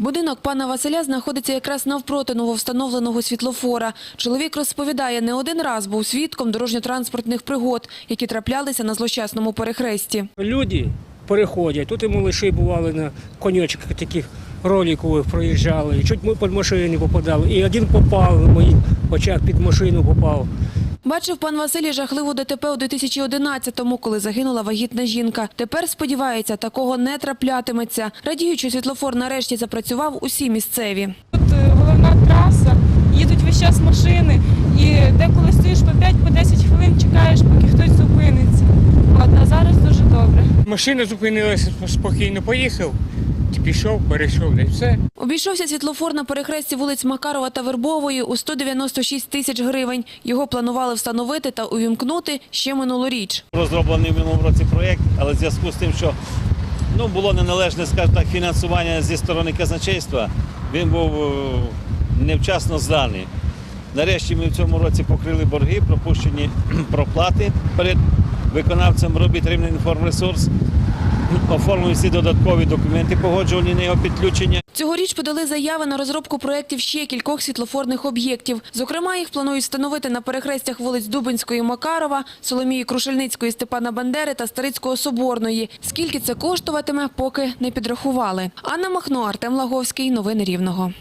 Будинок пана Василя знаходиться якраз навпроти нововстановленого світлофора. Чоловік розповідає, не один раз був свідком дорожньо-транспортних пригод, які траплялися на злощасному перехресті. Люди переходять. Тут і малиші бували на коньочках таких роликових проїжджали, і чуть ми під машини попадали. І один попав на моїх очах під машину попав. Бачив пан Василій жахливу ДТП у 2011-му, коли загинула вагітна жінка. Тепер сподівається, такого не траплятиметься. Радіючи, світлофор нарешті запрацював усі місцеві. Тут е, головна траса, їдуть весь час машини, і деколи стоїш по 5-10 хвилин, чекаєш, поки хтось зупиниться. От, а зараз дуже добре. Машина зупинилася, спокійно поїхав, пішов, перейшов, да все. Обійшовся світлофор на перехресті вулиць Макарова та Вербової у 196 тисяч гривень. Його планували встановити та увімкнути ще минулоріч. розроблений в минулому році проєкт, але в зв'язку з тим, що ну, було неналежне скажімо так, фінансування зі сторони казначейства, він був е, невчасно зданий. Нарешті ми в цьому році покрили борги, пропущені проплати перед виконавцем робіт Рівненінформресурс. Оформлені всі додаткові документи, погоджувані на його підключення. Цьогоріч подали заяви на розробку проєктів ще кількох світлофорних об'єктів. Зокрема, їх планують встановити на перехрестях вулиць Дубинської, Макарова, Соломії Крушельницької, Степана Бандери та Старицького Соборної. Скільки це коштуватиме, поки не підрахували. Анна Махно, Артем Лаговський. Новини Рівного.